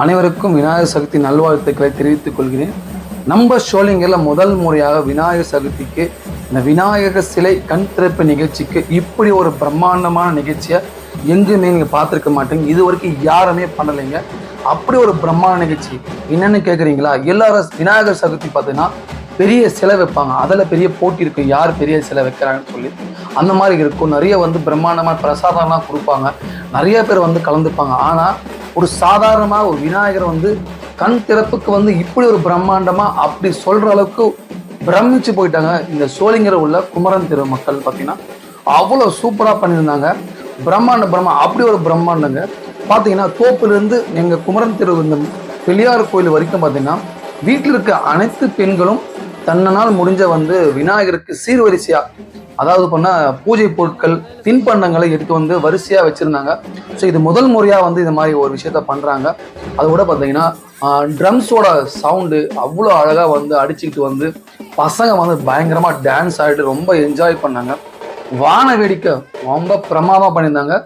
அனைவருக்கும் விநாயகர் சதுர்த்தி நல்வாழ்த்துக்களை தெரிவித்துக் கொள்கிறேன். நம்ம ஷோலிங்கில் முதல் முறையாக விநாயகர் சதுர்த்திக்கு இந்த விநாயகர் சிலை கண் திறப்பு நிகழ்ச்சிக்கு இப்படி ஒரு பிரம்மாண்டமான நிகழ்ச்சியை எங்குமே நீங்கள் பார்த்துருக்க மாட்டீங்க. இது வரைக்கும் யாருமே பண்ணலைங்க. அப்படி ஒரு பிரம்மாண்ட நிகழ்ச்சி. என்னென்னு கேட்குறீங்களா எல்லாரும் விநாயகர் சதுர்த்தி பார்த்தீங்கன்னா பெரிய சிலை வைப்பாங்க. அதில் பெரிய போட்டி இருக்கும் யார் பெரிய சிலை வைக்கிறாங்கன்னு சொல்லி. அந்த மாதிரி இருக்கும். நிறைய வந்து பிரம்மாண்டமாக பிரசாதம்லாம் கொடுப்பாங்க. நிறைய பேர் வந்து கலந்துப்பாங்க. ஆனால் ஒரு சாதாரணமாக ஒரு விநாயகர் வந்து கண் திறப்புக்கு வந்து இப்படி ஒரு பிரம்மாண்டமாக அப்படி சொல்கிற அளவுக்கு பிரமிச்சு போயிட்டாங்க. இந்த சோழிங்கிற உள்ள குமரன் தெரு மக்கள் பார்த்தீங்கன்னா அவ்வளோ சூப்பராக பண்ணியிருந்தாங்க. பிரம்மாண்ட பிரம்மா அப்படி ஒரு பிரம்மாண்டங்க. பார்த்தீங்கன்னா தோப்புலேருந்து எங்கள் குமரன் தெரு இந்த பெரியார் கோயில் வரைக்கும் பார்த்தீங்கன்னா வீட்டில் இருக்க அனைத்து பெண்களும் தன்னனால் முடிஞ்ச வந்து விநாயகருக்கு சீர்வரிசையா அதாவது பண்ண பூஜை பொருட்கள் தின்பண்டங்களை எடுத்து வந்து வரிசையாக வச்சுருந்தாங்க. ஸோ இது முதல் முறையாக வந்து இந்த மாதிரி ஒரு விஷயத்த பண்ணுறாங்க அது கூட பார்த்தீங்கன்னா ட்ரம்ஸோட சவுண்டு அவ்வளோ அழகாக வந்து அடிச்சுக்கிட்டு வந்து பசங்க வந்து பயங்கரமாக டான்ஸ் ஆடிட்டு ரொம்ப என்ஜாய் பண்ணாங்க. வான வேடிக்கை ரொம்ப பிரமாதமாக பண்ணியிருந்தாங்க.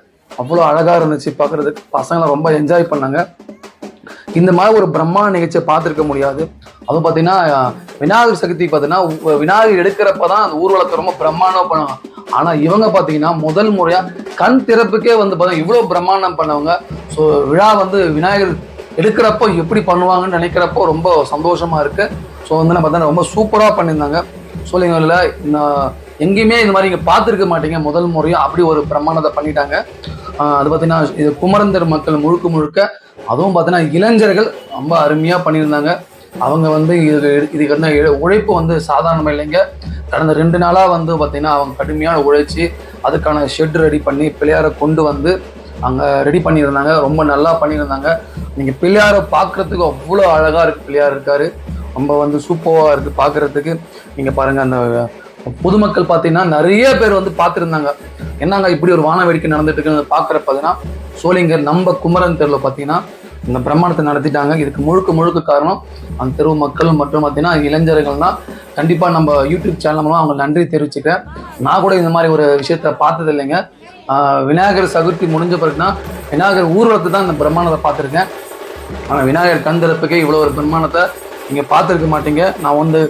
அவ்வளோ அழகாக இருந்துச்சு பார்க்குறதுக்கு பசங்களை ரொம்ப என்ஜாய் பண்ணாங்க. இந்த மாதிரி ஒரு பிரம்மாண்ட நிகழ்ச்சியை பார்த்துருக்க முடியாது. அதுவும் பார்த்தீங்கன்னா விநாயகர் சதுர்த்தி பார்த்தீங்கன்னா விநாயகர் எடுக்கிறப்ப தான் அந்த ஊர்வலத்தை ரொம்ப பிரம்மாண்டம் பண்ணுவாங்க. ஆனால் இவங்க பார்த்தீங்கன்னா முதல் முறையாக கண் திறப்புக்கே வந்து பார்த்தீங்கன்னா இவ்வளோ பிரம்மாண்டம் பண்ணவங்க. ஸோ விழா வந்து விநாயகர் எடுக்கிறப்போ எப்படி பண்ணுவாங்கன்னு நினைக்கிறப்போ ரொம்ப சந்தோஷமா இருக்கு. ஸோ வந்து நம்ம பார்த்தா ரொம்ப சூப்பராக பண்ணியிருந்தாங்க. சோழிங்கல்ல எங்கேயுமே இந்த மாதிரி நீங்கள் பார்த்துருக்க மாட்டீங்க. முதல் முறையும் அப்படி ஒரு பிரமாணத்தை பண்ணிட்டாங்க. அது பார்த்தீங்கன்னா இது குமரந்தர் மக்கள் முழுக்க முழுக்க அதுவும் பார்த்தீங்கன்னா இளைஞர்கள் ரொம்ப அருமையாக பண்ணியிருந்தாங்க. அவங்க வந்து இது இதுக்கு வந்து உழைப்பு வந்து சாதாரணமாக இல்லைங்க. கடந்த ரெண்டு நாளாக வந்து பார்த்தீங்கன்னா அவங்க கடுமையான உழைச்சி அதுக்கான ஷெட் ரெடி பண்ணி பிள்ளையாரை கொண்டு வந்து அங்கே ரெடி பண்ணியிருந்தாங்க. ரொம்ப நல்லா பண்ணியிருந்தாங்க. நீங்கள் பிள்ளையாரை பார்க்குறதுக்கு அவ்வளோ அழகாக இருக்குது பிள்ளையார் இருக்கார். ரொம்ப வந்து சூப்பராக இருக்குது பார்க்குறதுக்கு. நீங்கள் பாருங்கள் அந்த பொதுமக்கள் பார்த்தீங்கன்னா நிறைய பேர் வந்து பார்த்துருந்தாங்க. என்னங்க இப்படி ஒரு வான வேடிக்கை நடந்துட்டு இருக்குன்னு பார்க்குறப்ப பார்த்தீங்கன்னா சோளிங்கர் நம்ம குமரன் தெருவில் பார்த்தீங்கன்னா இந்த பிரம்மாண்டத்தை நடத்திட்டாங்க. இதுக்கு முழுக்க முழுக்க காரணம் அந்த தெருவு மக்கள் மற்றும் பார்த்தீங்கன்னா இளைஞர்கள் தான் கண்டிப்பாக நம்ம யூடியூப் சேனல் மூலம் அவங்க நன்றி தெரிவிச்சுக்கிறேன். நான் கூட இந்த மாதிரி ஒரு விஷயத்த பார்த்தது இல்லைங்க விநாயகர் சதுர்த்தி முடிஞ்ச பிறகுனா விநாயகர் ஊர்வலத்தை தான் இந்த பிரம்மாண்டத்தை பார்த்துருக்கேன். ஆனால் விநாயகர் கண் திறப்புக்கே இவ்வளோ ஒரு பிரம்மாண்டத்தை நீங்கள் பார்த்துருக்க மாட்டீங்க. நான் வந்து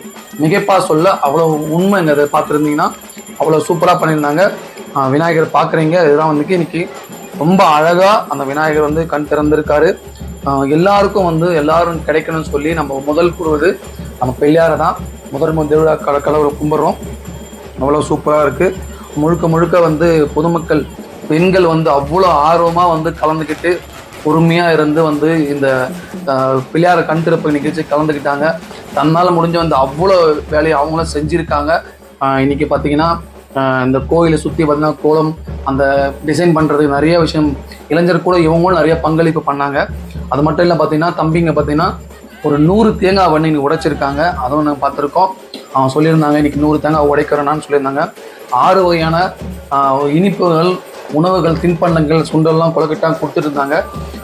மிகைப்பாக சொல்ல அவ்வளோ உண்மைங்க அதை பார்த்துருந்தீங்கன்னா அவ்வளோ சூப்பராக பண்ணியிருந்தாங்க. விநாயகர் பார்க்குறீங்க. இதுதான் வந்து இன்னைக்கு ரொம்ப அழகாக அந்த விநாயகர் வந்து கண் திறந்திருக்காரு. எல்லாருக்கும் வந்து எல்லாரும் கிடைக்கணும்னு சொல்லி நம்ம முதல் கூறுவது நம்ம பெரியாரை தான். முதல் திருவிழா கல கலவரை கும்பிட்றோம். அவ்வளோ சூப்பராக இருக்குது முழுக்க முழுக்க வந்து பொதுமக்கள் பெண்கள் வந்து அவ்வளோ ஆர்வமாக வந்து கலந்துக்கிட்டு பொறுமையாக இருந்து வந்து இந்த பிள்ளையார கண் திறப்பு நிகழ்ச்சி கலந்துக்கிட்டாங்க. தன்னால் முடிஞ்ச வந்து அவ்வளோ வேலையை அவங்களும் செஞ்சுருக்காங்க. இன்னைக்கு பார்த்தீங்கன்னா இந்த கோயிலை சுற்றி பார்த்தீங்கன்னா கோலம் அந்த டிசைன் பண்ணுறதுக்கு நிறைய விஷயம் இளைஞர் கூட இவங்களும் நிறைய பங்களிப்பு பண்ணாங்க. அது மட்டும் இல்லை பார்த்தீங்கன்னா தம்பிங்க பார்த்தீங்கன்னா ஒரு நூறு தேங்காய் வண்ணி இன்னைக்கு உடைச்சிருக்காங்க. அதுவும் நாங்கள் பார்த்துருக்கோம் அவன் சொல்லியிருந்தாங்க இன்னைக்கு நூறு தேங்காய் உடைக்கிறேன்னு சொல்லியிருந்தாங்க. ஆறு வகையான இனிப்புகள் உணவுகள் தின்பண்டங்கள் சுண்டல்லாம் கொலக்கட்டா கொடுத்துருந்தாங்க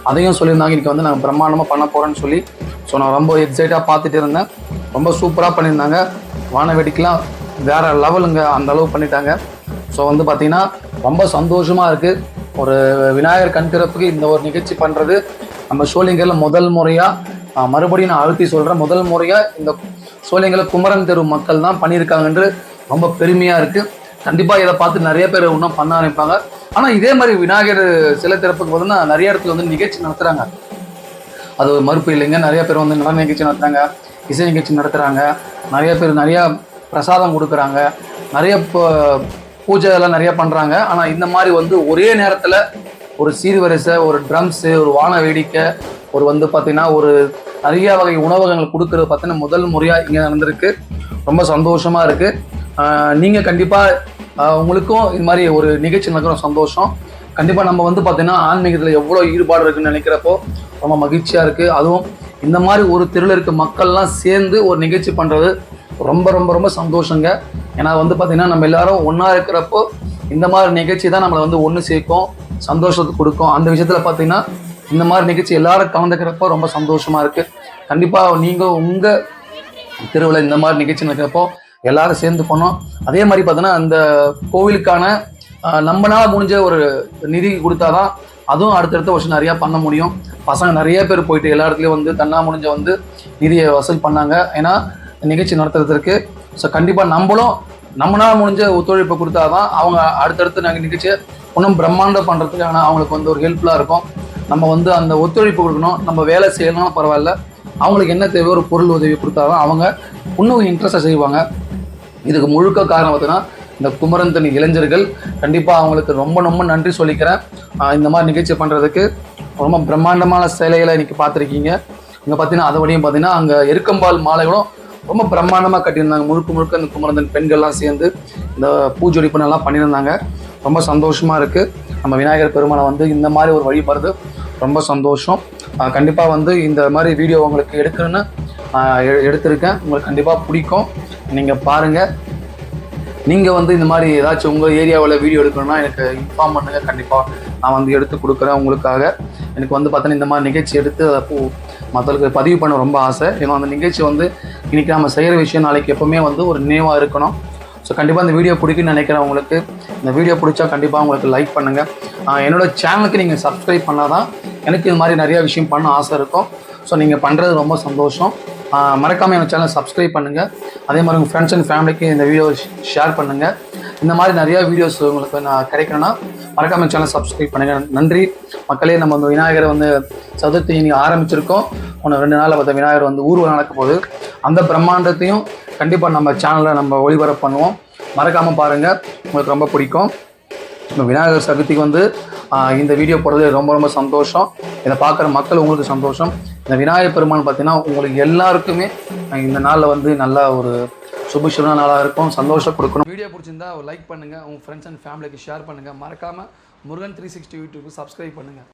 அதையும் சொல்லியிருந்தாங்க இன்றைக்கி வந்து நாங்கள் பிரம்மாண்டமாக பண்ண போகிறோன்னு சொல்லி. ஸோ நான் ரொம்ப எக்ஸைட்டாக பார்த்துட்டு இருந்தேன். ரொம்ப சூப்பராக பண்ணியிருந்தாங்க. வான வேடிக்கைலாம் வேறு லெவலுங்க அந்த அளவு பண்ணிட்டாங்க. ஸோ வந்து பார்த்திங்கன்னா ரொம்ப சந்தோஷமாக இருக்குது ஒரு விநாயகர் கண் திறப்புக்கு இந்த ஒரு நிகழ்ச்சி பண்ணுறது நம்ம சோழிங்கரில் முதல் முறையாக மறுபடியும் நான் அழுத்தி சொல்கிறேன் முதல் முறையாக இந்த சோழிங்கரில் குமரன் தெரு மக்கள் தான் பண்ணியிருக்காங்கன்று ரொம்ப பெருமையாக இருக்குது கண்டிப்பாக இதை பார்த்து நிறைய பேர் இன்னும் பண்ண ஆரம்பிப்பாங்க. ஆனால் இதே மாதிரி விநாயகர் சிலை திறப்புக்கு பார்த்தீங்கன்னா நிறைய இடத்துல வந்து நிகழ்ச்சி நடத்துகிறாங்க அது ஒரு மறுப்பு இல்லைங்க. நிறைய பேர் வந்து நடன நிகழ்ச்சி நடத்துறாங்க இசை நிகழ்ச்சி நடத்துகிறாங்க நிறைய பேர் நிறையா பிரசாதம் கொடுக்குறாங்க. நிறைய பூஜை எல்லாம் நிறைய பண்ணுறாங்க ஆனால் இந்த மாதிரி வந்து ஒரே நேரத்தில் ஒரு சீர்வரிசை ஒரு ட்ரம்ஸு ஒரு வான வேடிக்கை ஒரு வந்து பார்த்திங்கன்னா ஒரு நிறைய வகை உணவகங்கள் கொடுக்குறது பார்த்தீங்கன்னா முதல் முறையாக இங்கே நடந்திருக்கு. ரொம்ப சந்தோஷமாக இருக்குது நீங்கள் கண்டிப்பாக உங்களுக்கும் இது மாதிரி ஒரு நிகழ்ச்சி நடக்கிற சந்தோஷம். கண்டிப்பாக நம்ம வந்து பார்த்தீங்கன்னா ஆன்மீகத்தில் எவ்வளோ ஈடுபாடு இருக்குன்னு நினைக்கிறப்போ ரொம்ப மகிழ்ச்சியாக இருக்குது அதுவும் இந்த மாதிரி ஒரு தெருவில் இருக்க மக்கள்லாம் சேர்ந்து ஒரு நிகழ்ச்சி பண்ணுறது ரொம்ப ரொம்ப ரொம்ப சந்தோஷங்க. ஏன்னா வந்து பார்த்திங்கன்னா நம்ம எல்லாரும் ஒன்றா இருக்கிறப்போ இந்த மாதிரி நிகழ்ச்சி தான் நம்மளை வந்து ஒன்று சேர்க்கும் சந்தோஷத்தை கொடுக்கும். அந்த விஷயத்தில் பார்த்தீங்கன்னா இந்த மாதிரி நிகழ்ச்சி எல்லாரும் கலந்துக்கிறப்போ ரொம்ப சந்தோஷமாக இருக்குது கண்டிப்பாக நீங்கள் உங்கள் தெருவில் இந்த மாதிரி நிகழ்ச்சி நடக்கிறப்போ எல்லாரும் சேர்ந்து பண்ணோம் அதே மாதிரி பார்த்தோன்னா அந்த கோவிலுக்கான நம்மளால் முடிஞ்ச ஒரு நிதி கொடுத்தாதான் அதுவும் அடுத்தடுத்த வருஷம் நிறையா பண்ண முடியும். பசங்க நிறைய பேர் போயிட்டு எல்லா இடத்துலையும் வந்து தன்னா முடிஞ்ச வந்து நிதியை வசூல் பண்ணாங்க. ஏன்னா நிகழ்ச்சி நடத்துறதுக்கு. ஸோ கண்டிப்பாக நம்மளும் நம்மளால் முடிஞ்ச ஒத்துழைப்பு கொடுத்தாதான் அவங்க அடுத்தடுத்து நாங்கள் நிகழ்ச்சியை இன்னும் பிரம்மாண்டம் பண்ணுறதுக்கான அவங்களுக்கு வந்து ஒரு ஹெல்ப்ஃபுல்லாக இருக்கும். நம்ம வந்து அந்த ஒத்துழைப்பு கொடுக்கணும். நம்ம வேலை செய்யணும்னு பரவாயில்ல. அவங்களுக்கு என்ன தேவையோ ஒரு பொருள் உதவி கொடுத்தாதான் அவங்க இன்னும் இன்ட்ரெஸ்ட்டாக செய்வாங்க. இதுக்கு முழுக்க காரணம் பார்த்தீங்கன்னா இந்த குமரன் தனி இளைஞர்கள். கண்டிப்பாக அவங்களுக்கு ரொம்ப ரொம்ப நன்றி சொல்லிக்கிறேன். இந்த மாதிரி நிகழ்ச்சி பண்ணுறதுக்கு ரொம்ப பிரம்மாண்டமான சிலைகளை இன்னைக்கு பார்த்துருக்கீங்க. இங்கே பார்த்தீங்கன்னா அதை வழியும் பார்த்தீங்கன்னா அங்கே எருக்கம்பால் மாலைகளும் ரொம்ப பிரம்மாண்டமாக கட்டியிருந்தாங்க. முழுக்க முழுக்க இந்த குமரந்தன் பெண்கள்லாம் சேர்ந்து இந்த பூஜொலிப்பு நல்லா பண்ணியிருந்தாங்க. ரொம்ப சந்தோஷமாக இருக்குது நம்ம விநாயகர் பெருமானை வந்து இந்த மாதிரி ஒரு வழிபடுறது ரொம்ப சந்தோஷம். கண்டிப்பாக வந்து இந்த மாதிரி வீடியோ உங்களுக்கு எடுக்கணும்னு எடுத்திருக்கேன். உங்களுக்கு கண்டிப்பாக பிடிக்கும். நீங்கள் பாருங்கள் நீங்கள் வந்து இந்த மாதிரி ஏதாச்சும் உங்கள் ஏரியாவில் வீடியோ எடுக்கணும்னா எனக்கு இன்ஃபார்ம் பண்ணுங்கள் கண்டிப்பாக நான் வந்து எடுத்து கொடுக்குறேன் உங்களுக்காக. எனக்கு வந்து பார்த்தீங்கன்னா இந்த மாதிரி நிகழ்ச்சி எடுத்து அதை மக்களுக்கு பதிவு பண்ண ரொம்ப ஆசை. ஏன்னா அந்த நிகழ்ச்சி வந்து இன்றைக்கி நம்ம செய்கிற விஷயம் நாளைக்கு எப்போவுமே வந்து ஒரு நினைவாக இருக்கணும். ஸோ கண்டிப்பாக இந்த வீடியோ பிடிக்குன்னு நினைக்கிறேன் உங்களுக்கு. இந்த வீடியோ பிடிச்சா கண்டிப்பாக உங்களுக்கு லைக் பண்ணுங்கள் என்னோட சேனலுக்கு நீங்கள் சப்ஸ்கிரைப் பண்ணால் தான் எனக்கு இது மாதிரி நிறையா விஷயம் பண்ண ஆசை இருக்கும். ஸோ நீங்கள் பண்ணுறது ரொம்ப சந்தோஷம். மறக்காமல் எங்கள் சேனல் சப்ஸ்கிரைப் பண்ணுங்கள் அதே மாதிரி உங்கள் ஃப்ரெண்ட்ஸ் அண்ட் ஃபேமிலிக்கு இந்த வீடியோ ஷேர் பண்ணுங்கள் இந்த மாதிரி நிறையா வீடியோஸ் உங்களுக்கு நான் கிடைக்கணும்னா மறக்காமல் சேனல் சப்ஸ்கிரைப் பண்ணுங்கள் நன்றி. மக்களே நம்ம வந்து விநாயகரை வந்து சதுர்த்தி இன்னைக்கு ஆரம்பிச்சிருக்கோம். ஒன்று ரெண்டு நாளில் பார்த்தா விநாயகர் வந்து ஊர்வலம் நடக்க போகுது. அந்த பிரம்மாண்டத்தையும் கண்டிப்பாக நம்ம சேனலில் நம்ம ஒளிபரப்பு பண்ணுவோம். மறக்காமல் பாருங்கள் உங்களுக்கு ரொம்ப பிடிக்கும். விநாயகர் சதுர்த்திக்கு வந்து இந்த வீடியோ போடுறது ரொம்ப ரொம்ப சந்தோஷம். இதை பார்க்குற மக்கள் உங்களுக்கு சந்தோஷம். இந்த விநாயகர் பெருமான் பார்த்தீங்கன்னா உங்களுக்கு எல்லாருக்குமே இந்த நாளில் வந்து நல்லா ஒரு சுபிஷமான நாளாக இருக்கும். சந்தோஷம் கொடுக்கணும். வீடியோ பிடிச்சிருந்தா லைக் பண்ணுங்கள் உங்கள் ஃப்ரெண்ட்ஸ் அண்ட் ஃபேமிலிக்கு ஷேர் பண்ணுங்கள் மறக்காமல் Murugan three sixty YouTube subscribe பண்ணுங்கள்